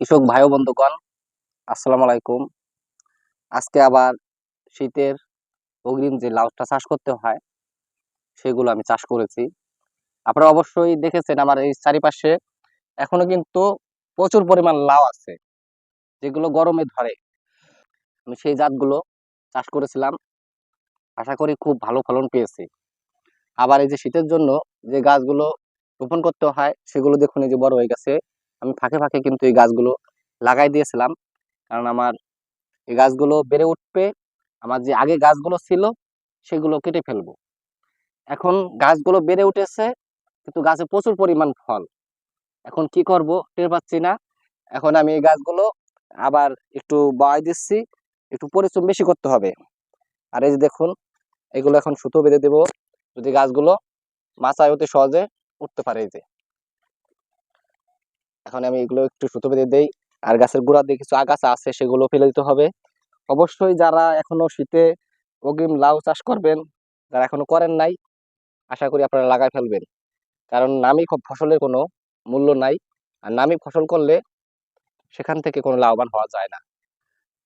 কৃষক ভাই বন্ধুগণ, আসসালামু আলাইকুম। আজকে আবার শীতের অগ্রিম যে লাউটা চাষ করতে হয়, সেগুলো আমি চাষ করেছি। আপনারা অবশ্যই দেখেছেন আমার এই চারিপাশে এখনও কিন্তু প্রচুর পরিমাণ লাউ আছে, যেগুলো গরমে ধরে। আমি সেই জাতগুলো চাষ করেছিলাম, আশা করি খুব ভালো ফলন পেয়েছি। আবার এই যে শীতের জন্য যে গাছগুলো রোপণ করতে হয়, সেগুলো দেখুন এই যে বড় হয়ে গেছে। আমি ফাঁকে ফাঁকে কিন্তু এই গাছগুলো লাগাই দিয়েছিলাম। কারণ আমার এই গাছগুলো বেড়ে উঠবে, আমার যে আগে গাছগুলো ছিল সেগুলো কেটে ফেলব। এখন গাছগুলো বেড়ে উঠেছে, কিন্তু গাছে প্রচুর পরিমাণ ফল। এখন কি করব টের পাচ্ছি না। এখন আমি এই গাছগুলো আবার একটু বাড়াই দিচ্ছি, একটু পরিশ্রম বেশি করতে হবে। আর এই যে দেখুন, এগুলো এখন সুতো বেঁধে দেবো, যদি গাছগুলো মাচায় অতি সহজে উঠতে পারে এই যে। এখন আমি এগুলো একটু সুতো বেঁধে দেই। আর গাছের গোড়া দিয়ে কিছু আগাছা আছে, সেগুলো ফেলে দিতে হবে। অবশ্যই যারা এখনও শীতে অগ্রিম লাউ চাষ করবেন, যারা এখনও করেন নাই, আশা করি আপনারা লাগাই ফেলবেন। কারণ নামি ফসলের কোনো মূল্য নাই। আর নামি ফসল করলে সেখান থেকে কোনো লাভবান হওয়া যায় না।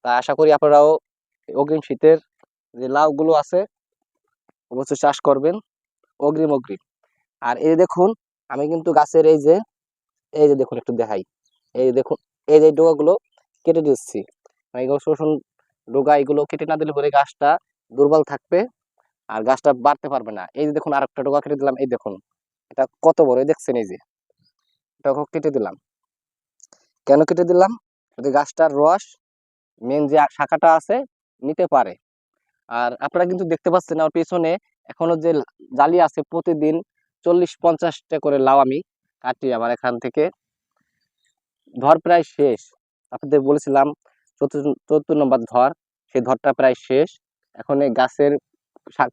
তাই আশা করি আপনারাও অগ্রিম শীতের যে লাউগুলো আছে, অবশ্যই চাষ করবেন। অগ্রিম অগ্রিম। আর এই দেখুন, আমি কিন্তু গাছের এই যে এই যে দেখুন একটু দেখাই। এই দেখুন, এই যে ডোকাগুলো কেটে দিচ্ছি। মানে শোষণ ডোকা এগুলো কেটে না দিলে পরে গাছটা দুর্বল থাকবে আর গাছটা বাড়তে পারবে না। এই যে দেখুন আরেকটা ডোকা কেটে দিলাম, এই দেখুন। এটা কত বড় দেখছেন এই যে। এটাকে কেটে দিলাম। কেন কেটে দিলাম? যদি গাছটার রস মেন যে শাখাটা আছে নিতে পারে। আর আপনারা কিন্তু দেখতে পাচ্ছেন, আমার পিছনে এখনও যে জালি আছে, প্রতিদিন চল্লিশ পঞ্চাশটা করে লাউ আমি কাটি আমার এখান থেকে। ধর প্রায় শেষ। আপনাদের বলেছিলাম চতুর্থ চতুর্থ নম্বর ধর, সেই ধরটা প্রায় শেষ। এখন এই গাছের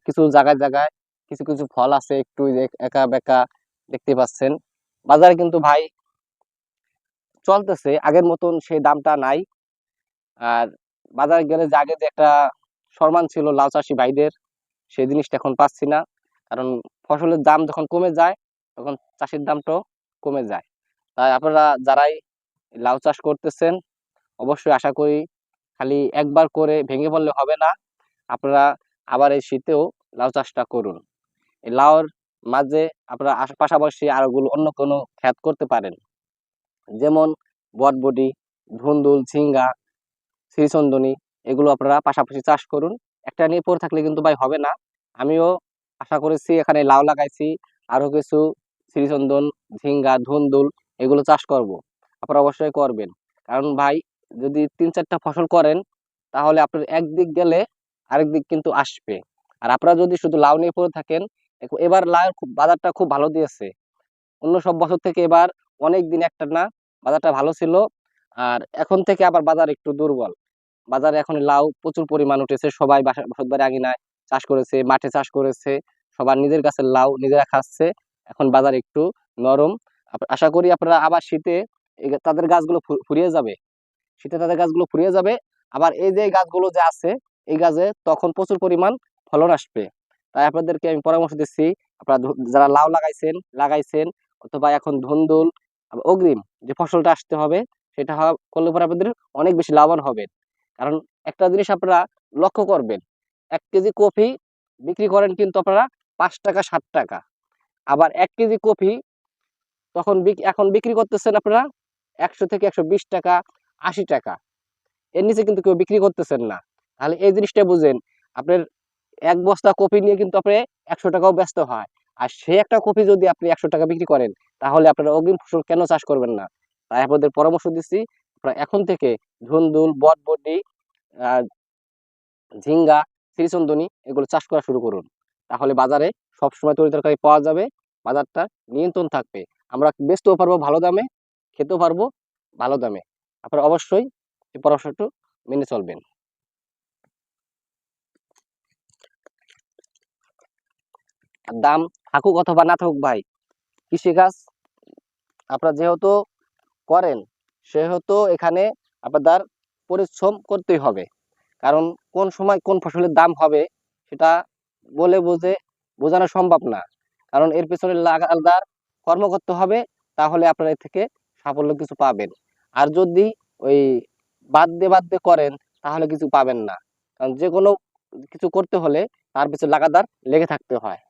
কিছু জায়গায় জায়গায় কিছু কিছু ফল আছে, একটু একা বেকা দেখতে পাচ্ছেন। বাজারে কিন্তু ভাই চলতেছে, আগের মতন সেই দামটা নাই। আর বাজারে গেলে যে আগে যে একটা সম্মান ছিল লাউ চাষি ভাইদের, সেই জিনিসটা এখন পাচ্ছি না। কারণ ফসলের দাম যখন কমে যায়, তখন চাষির দামটাও কমে যায়। তাই আপনারা যারাই লাউ চাষ করতেছেন, অবশ্যই আশা করি খালি একবার করে ভেঙে পড়লে হবে না। আপনারা আবার এই শীতেও লাউ চাষটা করুন। এই লাউর মাঝে আপনারা পাশাপাশি আরোগুলো অন্য কোনো খ্যাত করতে পারেন। যেমন বটবডি ধুন্দুল, ঝিঙ্গা, শ্রীচন্দনী, এগুলো আপনারা পাশাপাশি চাষ করুন। একটা নিয়ে পড়ে থাকলে কিন্তু ভাই হবে না। আমিও আশা করেছি এখানে লাউ লাগাইছি। আরও কিছু শ্রীচন্দন ঝিঙ্গা, ধুন্দুল এগুলো চাষ করব। আপনারা অবশ্যই করবেন। কারণ ভাই, যদি তিন চারটা ফসল করেন, তাহলে আপনার একদিক গেলে আরেক দিক কিন্তু আসবে। আর আপনারা যদি শুধু লাউ নিয়ে পড়ে থাকেন এবার লাউ খুব- বাজারটা খুব ভালো দিয়েছে। অন্য সব বছর থেকে এবার অনেক দিন একটা না, বাজারটা ভালো ছিল। আর এখন থেকে আবার বাজার একটু দুর্বল। বাজারে এখন লাউ প্রচুর পরিমাণ উঠেছে। সবাই বাসা, বসতবাড়ি আঙিনায় চাষ করেছে, মাঠে চাষ করেছে। সবার নিজের কাছে লাউ নিজেরা খাচ্ছে। এখন বাজার একটু নরম। আশা করি আপনারা আবার শীতে তাদের গাছগুলো ফুরিয়ে যাবে। শীতে তাদের গাছগুলো ফুরিয়ে যাবে। আবার এই যে গাছগুলো যে আছে, এই গাছে তখন প্রচুর পরিমাণ ফলন আসবে। তাই আপনাদেরকে আমি পরামর্শ দিচ্ছি, আপনারা যারা লাউ লাগাইছেন লাগাইছেন অথবা এখন ধুন্দুল অগ্রিম যে ফসলটা আসতে হবে, সেটা করলে পরে আপনাদের অনেক বেশি লাভবান হবে কারণ একটা জিনিস আপনারা লক্ষ্য করবেন, এক কেজি কফি বিক্রি করেন কিন্তু আপনারা পাঁচ টাকা, সাত টাকা। আবার এক কেজি কপি, তখন এখন বিক্রি করতেছেন আপনারা একশো থেকে একশো বিশ টাকা, আশি টাকা। এর নিচে কিন্তু কেউ বিক্রি করতেছেন না। তাহলে এই জিনিসটা বুঝেন, আপনার এক বস্তা কপি নিয়ে কিন্তু আপনি একশো টাকাও ব্যস্ত হয়। আর সে একটা কফি যদি আপনি একশো টাকা বিক্রি করেন, তাহলে আপনারা অগ্রিম ফসল কেন চাষ করবেন না? তাই আপনাদের পরামর্শ দিচ্ছি, আপনারা এখন থেকে ধুন্দুল, বটবটি ঝিঙ্গা শ্রীচন্দনী এগুলো চাষ করা শুরু করুন। তাহলে বাজারে সবসময় তরি তরকারি পাওয়া যাবে। বাজারটা নিয়ন্ত্রণ থাকবে। আমরা বেচতেও পারব ভালো দামে, খেতেও পারব ভালো দামে। আপনারা অবশ্যই এই পরামর্শটা মেনে চলবেন। দাম থাকুক অথবা না থাকুক ভাই, কৃষিকাজ আপনারা যেহেতু করেন, সেহেতু এখানে আপনাদের পরিশ্রম করতেই হবে। কারণ কোন সময় কোন ফসলের দাম হবে সেটা বলে বুঝে বোঝানো সম্ভব না। কারণ এর পেছনে লাগাতার কর্ম করতে হবে, তাহলে আপনারা এর থেকে সাফল্য কিছু পাবেন। আর যদি ওই বাদ দিয়ে বাদ দিয়ে করেন, তাহলে কিছু পাবেন না। কারণ যে কোনো কিছু করতে হলে তার পিছনে লাগাতার লেগে থাকতে হয়।